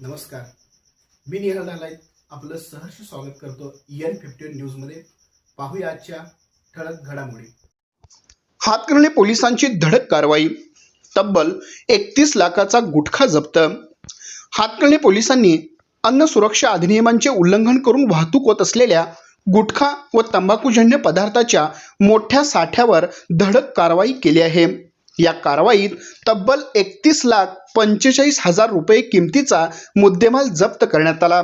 नमस्कार. मी निहाल नालायत आपलं सहर्ष स्वागत करतो एन फिफ्टी न्यूजमध्ये पाहूया आजच्या ठळक घडामोडी. हातकणंगले पोलिसांची धडक कारवाई. तब्बल एकतीस लाखाचा गुटखा जप्त. हातकणंगले पोलिसांनी अन्न सुरक्षा अधिनियमांचे उल्लंघन करून वाहतूक होत असलेल्या गुटखा व तंबाखूजन्य पदार्थाच्या मोठ्या साठ्यावर धडक कारवाई केली आहे. या कारवाईत तब्बल एकतीस लाख पंचेचाळीस हजार रुपये किमतीचा मुद्देमाल जप्त करण्यात आला.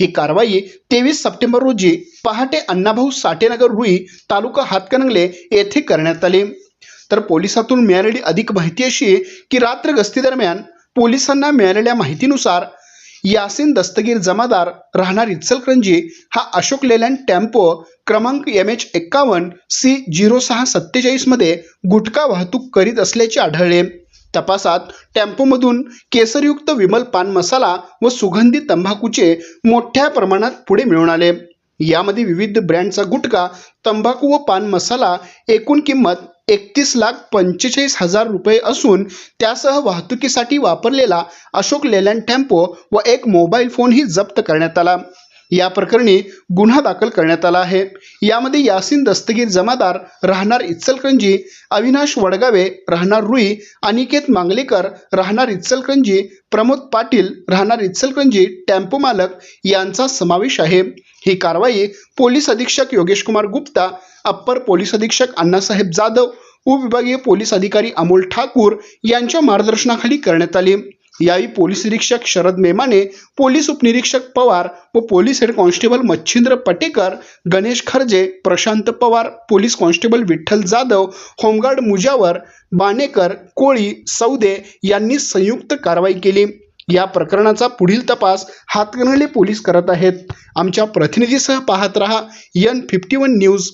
ही कारवाई तेवीस सप्टेंबर रोजी पहाटे अण्णाभाऊ साठेनगर रुई तालुका हातकणंगले येथे करण्यात आली. तर पोलिसातून मिळालेली अधिक माहिती अशी की रात्र गस्ती दरम्यान पोलिसांना मिळालेल्या माहितीनुसार यासिन दस्तगीर जमादार राहणार इचलकरंजी हा अशोक लेलँड टेम्पो क्रमांक एम एच एक्कावन्न सी झिरो सहा सत्तेचाळीसमध्ये गुटखा वाहतूक करीत असल्याचे आढळले. तपासात टेम्पोमधून केसरयुक्त विमल पान मसाला व सुगंधी तंबाखूचे मोठ्या प्रमाणात पुढे मिळून आले. यामध्ये विविध ब्रँडचा गुटखा तंबाखू व पान मसाला एकूण किंमत एकतीस लाख पंचेचाळीस हजार रुपये असून त्यासह वाहतुकीसाठी वापरलेला अशोक लेलँड टेम्पो व एक मोबाईल फोनही जप्त करण्यात आला. या प्रकरणी गुन्हा दाखल करण्यात आला आहे. यामध्ये यासिन दस्तगीर जमादार राहणार इचलकरंजी अविनाश वडगावे राहणार रुई अनिकेत मांगलेकर राहणार इचलकरंजी प्रमोद पाटील राहणार इचलकरंजी टेम्पो मालक यांचा समावेश आहे. ही कारवाई पोलीस अधीक्षक योगेश कुमार गुप्ता अप्पर पोलीस अधीक्षक अण्णासाहेब जाधव उपविभागीय पोलीस अधिकारी अमोल ठाकूर यांच्या मार्गदर्शनाखाली करण्यात आली. यावेळी पोलीस निरीक्षक शरद मेमाने पोलीस उपनिरीक्षक पवार व police head constable Machhindra Patekar Ganesh Kharje Prashant Pawar police constable Vitthal Jadhav home guard Mujawar Banekar Koli Saude यांनी संयुक्त कारवाई केली. या प्रकरणाचा पुढील तपास हातकणंगले पोलीस करत आहेत. आमच्या प्रतिनिधीसह पाहत रहा एन फिफ्टी वन न्यूज